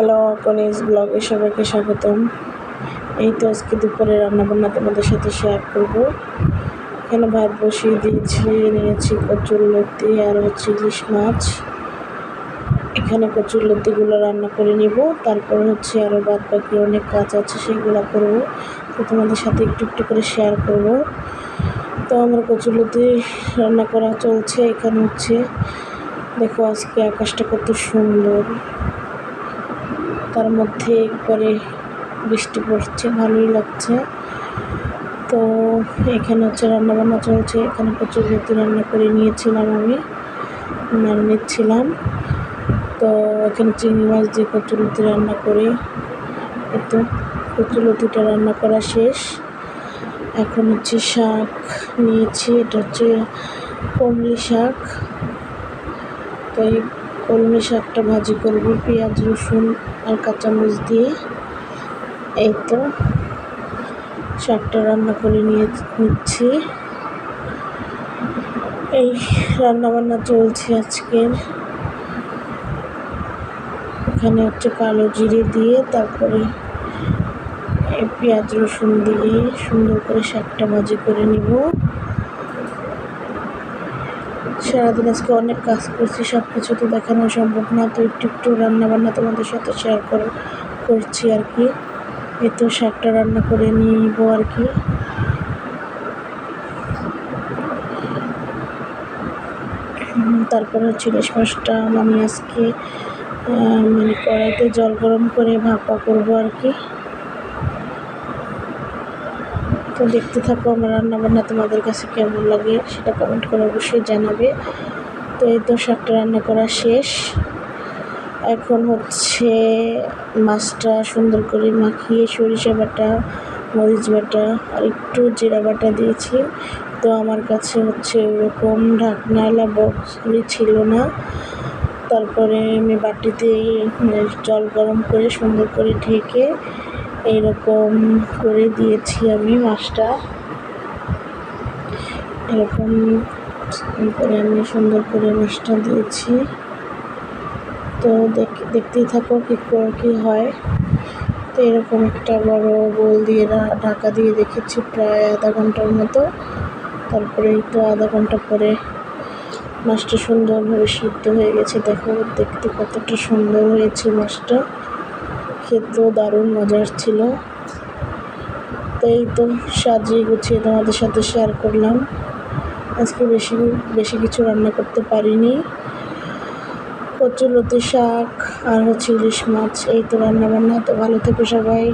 Hello কনিজ ব্লগে সবাইকে স্বাগতম। এই তো আজকে দুপুরে রান্নাবান্না তোমাদের সাথে শেয়ার করব। এখানে ভাত বসিয়ে দিয়েছি নিয়েছি কচুর লতি আর হচ্ছে ইলিশ মাছ। এখানে কচুর লতিগুলো রান্না করে নিব। তারপর হচ্ছে আরও বাদ বাকি অনেক কাজ আছে, সেগুলো করব। তো তোমাদের সাথে একটু একটু করে শেয়ার করব। তো আমার কচুর লতি রান্না করা চলছে। এখানে হচ্ছে, দেখো আজকে আকাশটা কত সুন্দর। তার মধ্যে একবারে বৃষ্টি পড়ছে, ভালোই লাগছে। তো এখানে হচ্ছে রান্নাবান্না চলছে, এখানে প্রচুর লতি রান্না করে নিয়েছিলাম আমি নিচ্ছিলাম। তো এখানে চিংড়ি মাছ দিয়ে কচুলতি রান্না করে এতো কচুলতিটা রান্না করা শেষ। এখন হচ্ছে শাক নিয়েছি, এটা হচ্ছে কমলি শাক। তো এই কলমি শাকটা ভাজি করব, পেঁয়াজ, রসুন আর কাঁচামরিচ দিয়ে। এই তো শাকটা রান্না করে নিয়ে নিচ্ছি। এই রান্না বান্না চলছে আজকের এখানে হচ্ছে কালো জিরে দিয়ে, তারপরে পেঁয়াজ, রসুন দিয়ে সুন্দর করে শাকটা ভাজি করে নিব। সারাদিন আজকে অনেক কাজ করছি সব কিছু তো দেখানো সম্ভব না। তো একটু একটু রান্না বান্না তোমাদের সাথে শেয়ার করে, করছি আর কি। এই তো শাকটা রান্না করে নিব আর কি। তারপরে হচ্ছে ইলিশ মাছটা আমি আজকে মানে কড়াইতে জল গরম করে ভাপা করব আর কি। তো দেখতে থাকো আমার রান্নাবান্না তোমাদের কাছে কেমন লাগে সেটা কমেন্ট করে অবশ্যই জানাবে। তো এই তো শাকটা রান্না করা শেষ। এখন হচ্ছে মাছটা সুন্দর করে মাখিয়ে সরিষা বাটা, মরিচ বাটা আর একটু জিরা বাটা দিয়েছি। তো আমার কাছে হচ্ছে ওরকম ঢাকনাওয়ালা বক্সগুলি ছিল না। তারপরে আমি বাটিতে জল গরম করে সুন্দর করে ঢেকে এইরকম করে দিয়েছি আমি মাছটা। এরকম করে আমি সুন্দর করে মাছটা দিয়েছি। তো দেখতেই থাকো কী কী হয়। তো এরকম একটা বড় বোল দিয়ে ঢাকা দিয়ে রেখেছি প্রায় আধা ঘণ্টার মতো। তারপরে তো আধা ঘণ্টা পরে মাছটা সুন্দরভাবে সিদ্ধ হয়ে গেছে। দেখো, দেখতে কতটা সুন্দর হয়েছে মাছটা। খেতেও দারুণ মজার ছিল। তাই তো সাজিয়ে গুছিয়ে তোমাদের সাথে শেয়ার করলাম। আজকে বেশি বেশি কিছু রান্না করতে পারিনি। কচুলতি শাক আর হচ্ছে ইলিশ মাছ, এই তো রান্নাবান্না। তো ভালো থেকো সবাই।